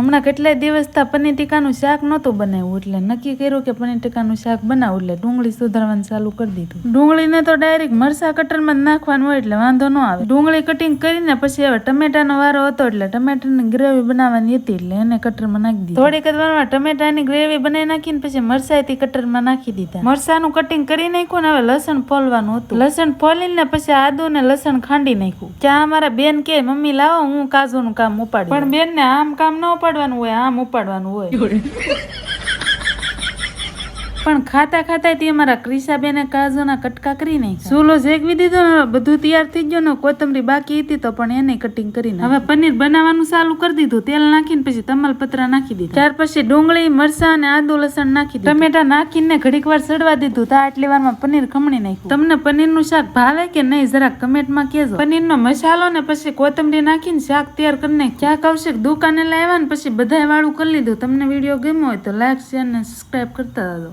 હમણાં કેટલાય દિવસ તા પનીર ટીકાનું શાક નહોતું બનાવ્યું, એટલે નક્કી કર્યું કે પનીર ટીકાનું શાક બનાવું, એટલે ડુંગળી સુધારવાનું ચાલુ કરી દીધું. ડુંગળીને તો ડાયરેક્ટ મરસા કટરમાં જ નાખવાનું હોય, એટલે વાંધો ન આવે. ડુંગળી કટિંગ કરીને પછી હવે ટમેટાનો વારો હતો, એટલે ટમેટાની ગ્રેવી બનાવવાની હતી, એટલે એને કટરમાં નાખી દીધી. થોડીક જ વારમાં ટમેટાની ગ્રેવી બનાવી નાખીને પછી મરસાથી કટરમાં નાખી દીધા. મરસાનું કટિંગ કરી નાખ્યું ને હવે લસણ ફોલવાનું હતું. લસણ ફોલીને પછી આદુ ને લસણ ખાંડી નાખ્યું. ત્યાં અમારા બેન કે, મમ્મી લાવો, હું કાજુનું કામ ઉપાડી પણ બેનને આમ કામ ન ઉપાડવાનું હોય આમ ઉપાડવાનું હોય. પણ ખાતા ખાતા તે અમારા ક્રિશાબેને કાજુના કટકા કરી નાખ્યા. સુલો શેકવી દીધો ને બધું તૈયાર થઈ ગયું ને કોથમરી બાકી હતી તો પણ એને કટિંગ કરીને હવે પનીર બનાવવાનું ચાલુ કરી દીધું, તેલ નાખીને પછી તમાલપત્રા નાખી દીધું. ત્યાર પછી ડુંગળી મરસા અને આદુ, લસણ નાખી ટમેટા નાખીને ઘડીક વાર સડવા દીધું, તો આટલી વારમાં પનીર ખમણી નાખ્યું. તમને પનીરનું શાક ભાવે કે નહીં જરાક કમેન્ટમાં કહેજો. પનીરનો મસાલો ને પછી કોથમરી નાખીને શાક તૈયાર કરીને ક્યાંક આવશે દુકાને લાવ્યા ને પછી બધાય વાળું કરી લીધું. તમને વીડિયો ગમ્યો હોય તો લાઈક, શેર ને સબસ્ક્રાઈબ કરતા રહેજો.